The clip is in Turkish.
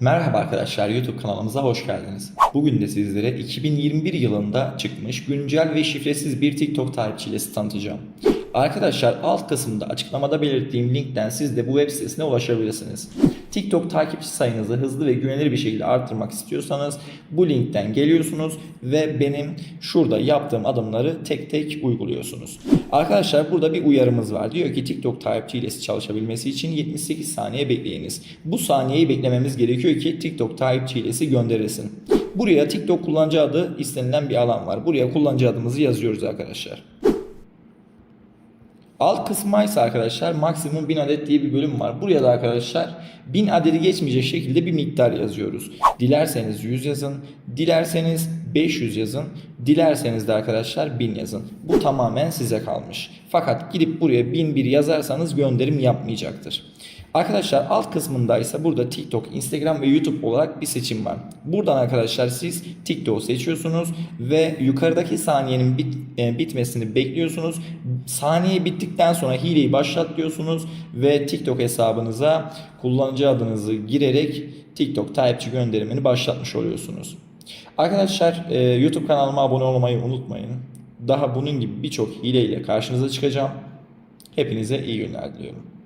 Merhaba arkadaşlar YouTube kanalımıza hoş geldiniz. Bugün de sizlere 2021 yılında çıkmış güncel ve şifresiz bir TikTok takipçilesi tanıtacağım. Arkadaşlar alt kısımda açıklamada belirttiğim linkten siz de bu web sitesine ulaşabilirsiniz. TikTok takipçi sayınızı hızlı ve güvenilir bir şekilde arttırmak istiyorsanız bu linkten geliyorsunuz ve benim şurada yaptığım adımları tek tek uyguluyorsunuz. Arkadaşlar burada bir uyarımız var. Diyor ki TikTok takipçi hilesi çalışabilmesi için 78 saniye bekleyiniz. Bu saniyeyi beklememiz gerekiyor ki TikTok takipçi hilesi gönderilsin. Buraya TikTok kullanıcı adı istenilen bir alan var. Buraya kullanıcı adımızı yazıyoruz arkadaşlar. Alt kısma ise arkadaşlar maksimum 1000 adet diye bir bölüm var. Buraya da arkadaşlar 1000 adedi geçmeyecek şekilde bir miktar yazıyoruz. Dilerseniz 100 yazın, dilerseniz 500 yazın, dilerseniz de arkadaşlar 1000 yazın. Bu tamamen size kalmış. Fakat gidip buraya 1001 yazarsanız gönderim yapmayacaktır. Arkadaşlar alt kısmında ise burada TikTok, Instagram ve YouTube olarak bir seçim var. Buradan arkadaşlar siz TikTok'u seçiyorsunuz ve yukarıdaki saniyenin bit, e, bitmesini bekliyorsunuz. Saniye bittikten sonra hileyi başlat diyorsunuz ve TikTok hesabınıza kullanıcı adınızı girerek TikTok takipçi gönderimini başlatmış oluyorsunuz. Arkadaşlar e, YouTube kanalıma abone olmayı unutmayın. Daha bunun gibi birçok hileyle karşınıza çıkacağım. Hepinize iyi günler diliyorum.